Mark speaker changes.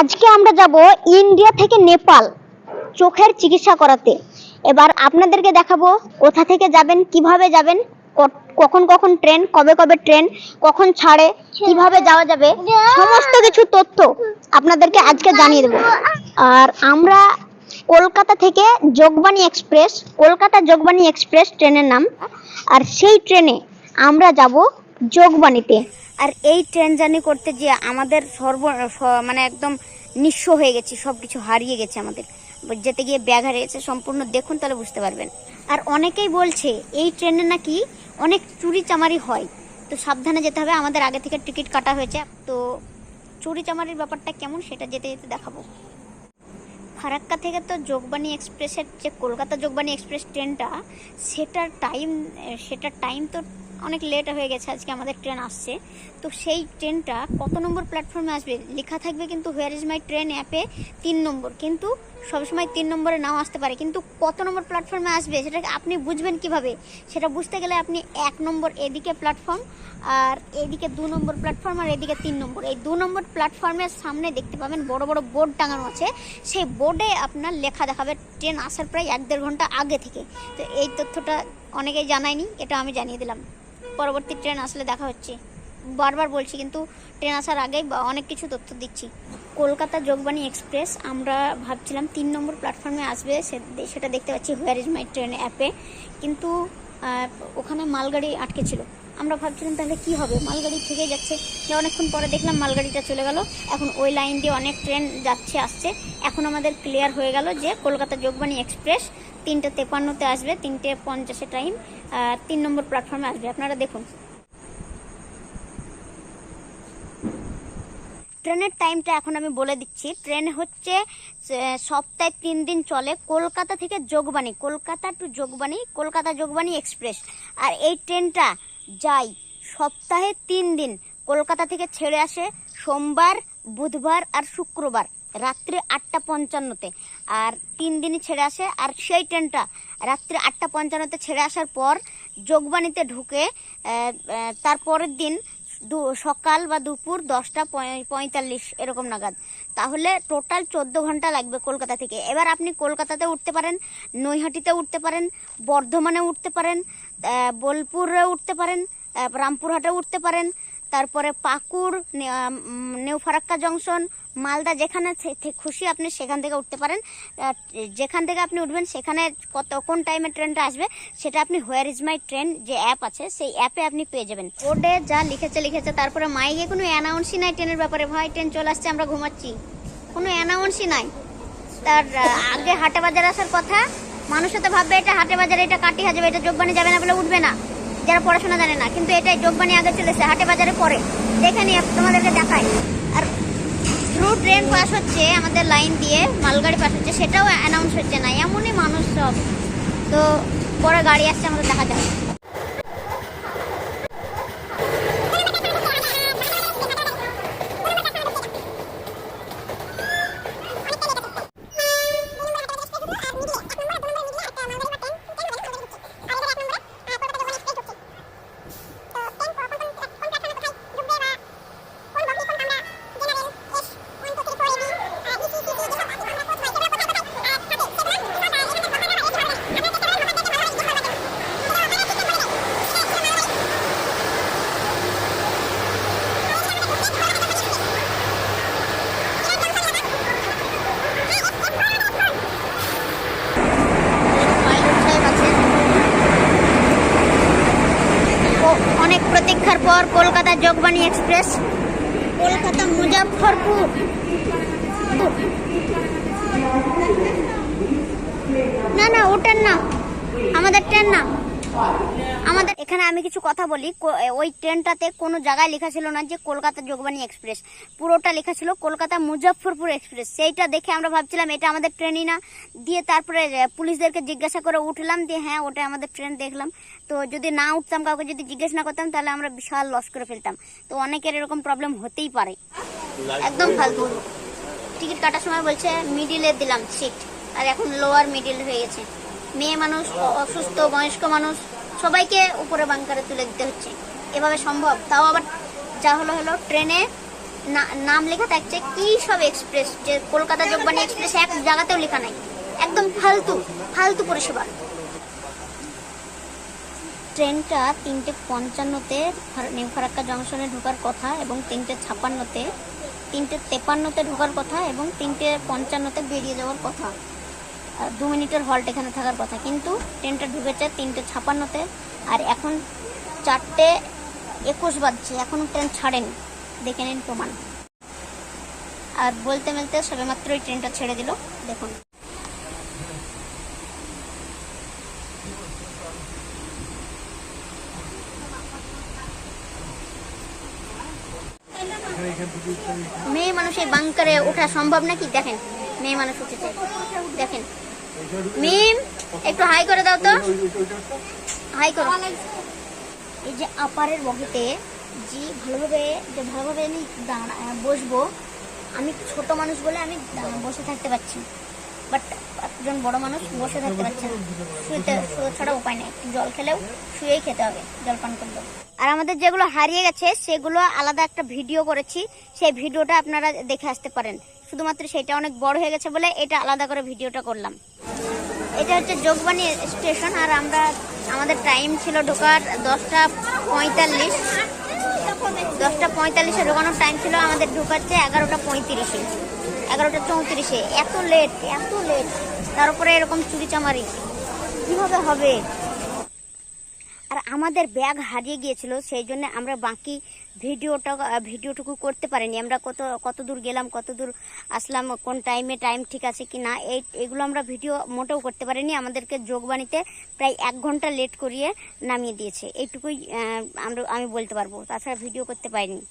Speaker 1: আজকে আমরা যাব ইন্ডিয়া থেকে নেপাল চোখের চিকিৎসা করাতে। এবার আপনাদেরকে দেখাবো কোথা থেকে যাবেন, কীভাবে যাবেন কখন কখন ট্রেন, কবে কবে ট্রেন, কখন ছাড়ে, কীভাবে যাওয়া যাবে, সমস্ত কিছু তথ্য আপনাদেরকে আজকে জানিয়ে দেবো। আর আমরা কলকাতা থেকে যোগবাণী এক্সপ্রেস, কলকাতা যোগবাণী এক্সপ্রেস ট্রেনের নাম। আর সেই ট্রেনে আমরা যাব যোগবাণীতে। আর এই ট্রেন জার্নি করতে যে আমাদের সর্ব মানে একদম নিঃস্ব হয়ে গেছি সব কিছু হারিয়ে গেছে আমাদের। যেতে গিয়ে ব্যাগ হারিয়েছে, সম্পূর্ণ দেখুন তাহলে বুঝতে পারবেন। আর অনেকেই বলছে, এই ট্রেনে নাকি অনেক চুরি চামারি হয়। তো সাবধানে যেতে হবে, আমাদের আগে থেকে টিকিট কাটা হয়েছে। তো চুরি চামারির ব্যাপারটা কেমন, সেটা যেতে যেতে দেখাবো। ফারাক্কা থেকে তো যোগবাণী এক্সপ্রেসের যে কলকাতা যোগবাণী এক্সপ্রেস ট্রেনটা সেটার টাইম সেটার টাইম তো অনেক লেট হয়ে গেছে, আজকে আমাদের ট্রেন আসছে। তো সেই ট্রেনটা কত নম্বর প্ল্যাটফর্মে আসবে? লেখা থাকবে কিন্তু হোয়ার ইজ মাই ট্রেন অ্যাপে তিন নম্বর। কিন্তু সবসময় তিন নম্বরে নাও আসতে পারে। কিন্তু কত নম্বর প্ল্যাটফর্মে আসবে? সেটা আপনি বুঝবেন কীভাবে? সেটা বুঝতে গেলে আপনি এক নম্বর এদিকে প্ল্যাটফর্ম আর এদিকে দু নম্বর প্ল্যাটফর্ম আর এদিকে তিন নম্বর। এই দু নম্বর প্ল্যাটফর্মের সামনে দেখতে পাবেন বড় বড় বোর্ড টাঙানো আছে। সেই বোর্ডে আপনার লেখা দেখাবে ট্রেন আসার প্রায় এক দেড় ঘণ্টা আগে থেকে। তো এই তথ্যটা অনেকেই জানায়নি, এটা আমি জানিয়ে দিলাম। পরবর্তী ট্রেন আসলে দেখা হচ্ছে। বারবার বলছি কিন্তু ট্রেন আসার আগেই অনেক কিছু তথ্য দিচ্ছি। কলকাতা যোগবাণী এক্সপ্রেস, আমরা ভাবছিলাম তিন নম্বর প্ল্যাটফর্মে আসবে সেটা দেখতে পাচ্ছি হোয়ার ইজ মাই ট্রেন অ্যাপে কিন্তু ওখানে মালগাড়ি আটকে ছিল। আমরা ভাবছিলাম তাহলে কি হবে? মালগাড়ি থেকে যাচ্ছে। যে অনেকক্ষণ পরে দেখলাম মালগাড়িটা চলে গেল। এখন ওই লাইন দিয়ে অনেক ট্রেন যাচ্ছে, আসছে। এখন আমাদের ক্লিয়ার হয়ে গেল যে কলকাতা যোগবাণী এক্সপ্রেস তিনটে তেপান্নতে আসবে, তিনটে পঞ্চাশে টাইম তিন নম্বর প্ল্যাটফর্মে আসবে। আপনারা দেখুন। ট্রেনের টাইমটা এখন আমি বলে দিচ্ছি। ট্রেন হচ্ছে সপ্তাহে তিন দিন চলে কলকাতা থেকে যোগবাণী। কলকাতা টু যোগবাণী, কলকাতা যোগবাণী এক্সপ্রেস আর এই ট্রেনটা যায় সপ্তাহে তিন দিন কলকাতা থেকে ছেড়ে আসে সোমবার, বুধবার আর শুক্রবার, রাত্রি আটটা পঞ্চান্নতে। আর তিন দিনই ছেড়ে আসে, আর সেই ট্রেনটা রাত্রি আটটা পঞ্চান্নতে ছেড়ে আসার পর যোগবাণীতে ঢুকে তার পরের দিন সকাল বা দুপুর দশটা পঁয়- পঁয়তাল্লিশ এরকম নাগাদ। তাহলে টোটাল চোদ্দ ঘণ্টা লাগবে কলকাতা থেকে। এবার আপনি কলকাতাতে উঠতে পারেন, নৈহাটিতে উঠতে পারেন, বর্ধমানে উঠতে পারেন বোলপুরে উঠতে পারেন রামপুরহাটে উঠতে পারেন, তারপরে পাকুড় নিউ ফারাক্কা জংশন মালদা যেখানে খুশি আপনি সেখান থেকে উঠতে পারেন। যেখান থেকে আপনি উঠবেন, সেখানে কত, কোন টাইমে ট্রেনটা আসবে, সেটা আপনি হোয়ার ইজ মাই ট্রেন যে অ্যাপ আছে, সেই অ্যাপে আপনি পেয়ে যাবেন। বোর্ডে যা লিখেছে লিখেছে, তারপরে মাইকে কোনো অ্যানাউন্সই নাই ট্রেনের ব্যাপারে, ভাই ট্রেন চলে আসছে, আমরা ঘুমাচ্ছি। কোনো অ্যানাউন্সই নাই। তার আগে হাটে বাজার আসার কথা মানুষ তো ভাববে, এটা হাটে বাজারে, এটা কাটি যাবে, এটা যোগবানি যাবে না বলে উঠবে না। যারা পড়াশোনা জানে না, কিন্তু এটাই যোগবানি আগে চলেছে, হাটে বাজারে পরে দেখে নিয়ে তোমাদেরকে দেখায় আর ট্রেন পাস হচ্ছে আমাদের লাইন দিয়ে, মালগাড়ি পাস হচ্ছে, সেটাও অ্যানাউন্স হচ্ছে না। এমনই মানুষ সব। তো পরে গাড়ি আসছে, আমাদের দেখা যাবে অনেক প্রতীক্ষার পর কলকাতা যোগবাণী এক্সপ্রেস, কলকাতা মুজাফরপুর না না, ওটার না আমাদের ট্রেন না আমাদের এখানে আমি কিছু কথা বলি। ওই ট্রেনটাতে কোনো জায়গায় লেখা ছিল না যে কলকাতা যোগবাণী এক্সপ্রেস। পুরোটা লেখা ছিল কলকাতা মুজফ্ফরপুর এক্সপ্রেস। সেইটা দেখে আমরা ভাবছিলাম, এটা আমাদের ট্রেনই না। দিয়ে তারপরে পুলিশদেরকে জিজ্ঞাসা করে উঠলাম দিয়ে হ্যাঁ ওটা আমাদের ট্রেন, দেখলাম। তো যদি না উঠতাম, কাউকে যদি জিজ্ঞেস না করতাম, তাহলে আমরা বিশাল লস করে ফেলতাম। তো অনেকের এরকম প্রবলেম হতেই পারে। একদম ফালতু। টিকিট কাটার সময় বলছে মিডিলে দিলাম সিট আর এখন লোয়ার মিডিল হয়ে গেছে। মেয়ে মানুষ অসুস্থ, বয়স্ক মানুষ, সবাইকে উপরে বাংকারে তুলে দিতে হচ্ছে। এভাবে সম্ভব। তাও আবার যা হলো হলো ট্রেনে নাম লেখা থাকছে, কি সব এক্সপ্রেস যে কলকাতা যোগবাণী এক্সপ্রেস এক জায়গাতেও লেখা নাই। একদম ফালতু ফালতু পরিষেবা। ট্রেনটা তিনটে পঞ্চান্নতে নিউ ফারাক্কা জংশনে ঢোকার কথা এবং তিনটে ছাপান্নতে তিনটে তেপান্নতে ঢোকার কথা এবং তিনটে পঞ্চান্নতে বেরিয়ে যাওয়ার কথা। দু মিনিটের হল্ট এখানে থাকার কথা। কিন্তু ট্রেনটা ঢুকেছে তিনটে ছাপান্নতে আর এখন চারটে একুশ বাজছে, এখনও ট্রেন ছাড়েনি। দেখে নিন প্রমাণ। আর বলতে বলতে সবে মাত্রই ট্রেনটা ছেড়ে দিল। দেখুন। মেয়ে মানুষ এই বাংকারে ওঠা সম্ভব নাকি? দেখেন। মেয়ে মানুষ উঠেছে। দেখেন। মিম, একটু হাই করে দাও তো। হাই করো। এই যে আপারের বগিতে যে ভালোভাবে যে ভালোভাবে আমি দাঁড়া, বসবো, আমি ছোট মানুষ বলে আমি বসে থাকতে পারছি। বাট একজন বড় মানুষ বসে থাকতে পারছে না। শুয়ে ছাড়া উপায় নেই। জল খেলেও শুয়েই খেতে হবে, জল পান করলেও আর আমাদের যেগুলো হারিয়ে গেছে, সেগুলো আলাদা একটা ভিডিও করেছি। সেই ভিডিওটা আপনারা দেখে আসতে পারেন। শুধুমাত্র সেটা অনেক বড় হয়ে গেছে বলে এটা আলাদা করে ভিডিওটা করলাম। এটা হচ্ছে যোগবাণী স্টেশন আর আমরা, আমাদের টাইম ছিল ঢোকার দশটা পঁয়তাল্লিশ। দশটা পঁয়তাল্লিশে ঢোকানোর টাইম ছিল আমাদের ঢোকাচ্ছে এগারোটা পঁয়ত্রিশে। এগারোটা চৌত্রিশে। এত লেট এত লেট তার উপরে এরকম চুরি চামারি কীভাবে হবে? আর আমাদের ব্যাগ হারিয়ে গিয়েছিল, সেই জন্য আমরা বাকি ভিডিওটা, ভিডিওটুকু করতে পারিনি। আমরা কত কত দূর গেলাম, কত দূর আসলাম, কোন টাইমে টাইম ঠিক আছে কি না, এই, এগুলো আমরা ভিডিও মোটেও করতে পারিনি। আমাদেরকে যোগবাণীতে প্রায় এক ঘণ্টা লেট করিয়ে নামিয়ে দিয়েছে। এইটুকুই আমরা, আমি বলতে পারব। তাছাড়া ভিডিও করতে পারিনি।